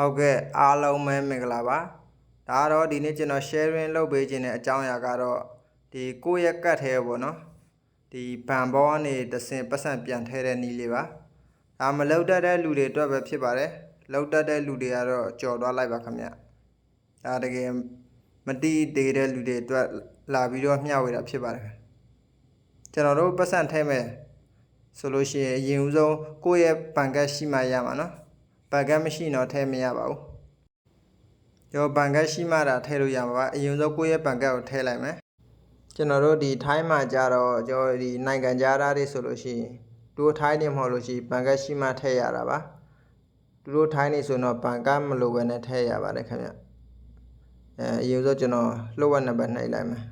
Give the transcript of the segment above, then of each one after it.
ဟုတ်ကဲ့အားလုံးပဲမင်္ဂလာပါဒါကတော့ဒီနေ့ကျွန်တော် sharing လုပ်ပေးခြင်းတဲ့အကြောင်းအရာကတော့ဒီကိုယ့်ရဲ့ကတ်ထဲပေါ့နော်ဒီဘန်ဘောကနေတဆင်ပတ်စံပြန်ထဲတဲ့နည်းလေးပါဒါမလောက်တတ်တဲ့လူတွေအတွက်ပဲဖြစ်ပါတယ်လောက်တတ်တဲ့လူတွေကတော့ကြော်သွားလိုက်ပါခင်ဗျဒါတကယ်မတိသေးတဲ့လူတွေအတွက်လာပြီးတော့မျှဝေတာဖြစ်ပါတယ်ကျွန်တော်တို့ပတ်စံထဲမဲ့ဆိုလို့ရှိရင်အရင်ဦးဆုံးကိုယ့်ရဲ့ဘန်ကတ်ရှိမှရမှာနော် ဘန်ကတ်မရှိတော့ထဲမရပါဘူးကျော်ဘန်ကတ်ရှိမှတာထဲလို့ရမှာပါအရင်ဆုံးကိုယ့်ရဲ့ဘန်ကတ်ကိုထဲလိုက်မယ်ကျွန်တော်တို့ဒီထိုင်းမှာကြတော့ကျော်ဒီနိုင်ငံခြားသားတွေဆိုလို့ရှိရင်သူတို့ထိုင်းနေမဟုတ်လို့ရှိရင်ဘန်ကတ်ရှိမှထဲရတာပါသူတို့ထိုင်းနေဆိုတော့ဘန်ကတ်မလိုပဲနဲ့ထဲရပါတယ်ခင်ဗျအဲအရင်ဆုံးကျွန်တော်လှုပ်ဝက်နံပါတ်နှိပ်လိုက်မယ်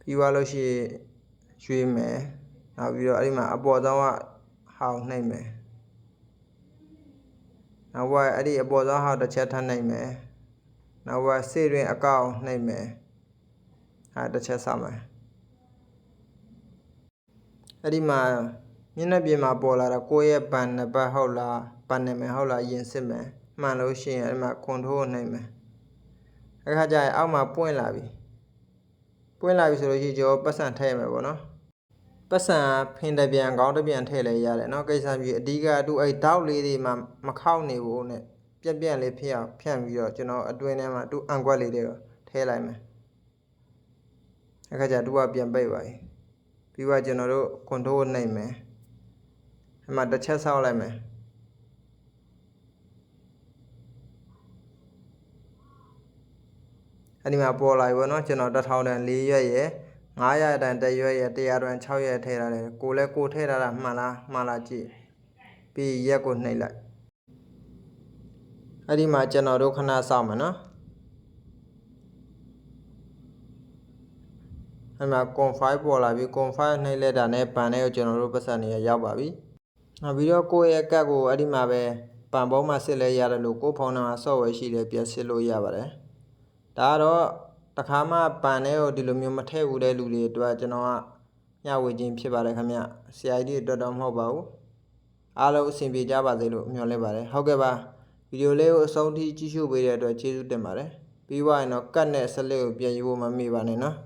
ပြီးသွားလို့ရှိရင်ရွှေ့မယ်နောက်ပြီးတော့အဲ့ဒီမှာအပေါ်ဆုံးက ဟောင်းနှိမ့်မယ်နောက်ဘက်အဲ့ဒီအပေါ်ဆုံးဟောင်းတစ်ချက်ထပ်နှိမ့်မယ်နောက်ဘက်စေတွင်အကောင့်နှိမ့်မယ်အဲတစ်ချက်ဆောက်မယ်အဲ့ဒီမှာမျက်နှာပြင်မှာပေါ်လာတော့ကိုယ့်ရဲ့ဘန်နံပါတ်ဟုတ်လားဘန်နာမည်ဟုတ်လားယင်စစ်မယ်မှန်လို့ရှိရင်အဲ့ဒီမှာ control နှိမ့်မယ်အခါကျရင်အောက်မှာပွင့်လာပြီပွင့်လာပြီဆိုလို့ရှိရင်ကျွန်တော်ပတ်စံထည့်ရမယ်ပေါ့နော် ပတ်စံဖင်တပြန်ကောင်းတပြန်ထည့်လဲရတယ်เนาะကိစ္စပြီးအဓိကသူအဲ့တောက်လေးတွေမှာမခောက်နေဘူးနဲ့ပြက်ပြက်လေးဖြစ်အောင်ဖြန့်ပြီးတော့ကျွန်တော်အတွင်းထဲမှာသူအန်ကွက်လေးတွေထည့်လိုက်မယ်အခါကျသူကပြန်ပိတ်ပါပြီပြီးတော့ကျွန်တော်တို့ control နှိပ်မယ်အဲ့မှာတစ်ချက်ဆောက်လိုက်မယ်အဲ့ဒီမှာပေါ်လာပြီပေါ့နော်ကျွန်တော်တစ်ထောင်တန်၄ရွက်ရယ် 900တန်တစ်ရွက်ရယ်100တန်6ရွက်ထည့်ထားတယ်ကိုလည်းကိုထည့်ထားတာမှန်လားမှန်လားကြည့်ပြီးရက်ကိုနှိပ်လိုက်အဲ့ဒီမှာကျွန်တော်တို့ခဏစောင့်မယ်နော်အဲ့မှာ config ပေါ်လာပြီ config နှိပ်လိုက်တာနဲ့ပန်တဲ့ကိုကျွန်တော်တို့ပတ်စံနေရောက်ပါပြီနောက်ပြီးတော့ကိုယ့်ရဲ့ကတ်ကိုအဲ့ဒီမှာပဲပန်ပုံးမှာစစ်လဲရတယ်လို့ကိုယ့်ဖုန်းထဲမှာ software ရှိတယ်ပြန်စစ်လို့ရပါတယ်ဒါကတော့ တခါမှပန်တဲ့ကိုဒီလိုမျိုးမထည့်ဘူးတဲ့လူတွေအတွက်ကျွန်တော်ကညဝေခြင်းဖြစ်ပါတယ်ခင်ဗျ CID အတွက်တော့မဟုတ်ပါဘူးအားလုံးအဆင်ပြေကြပါစေလို့မျှော်လင့်ပါတယ်ဟုတ်ကဲ့ပါဗီဒီယိုလေးကိုအဆုံးထိကြည့်ရှုပေးတဲ့အတွက်ကျေးဇူးတင်ပါတယ်ပြီးသွားရင်တော့ကတ်နဲ့ဆက်လက်ကိုပြန်ယူဖို့မမေ့ပါနဲ့နော်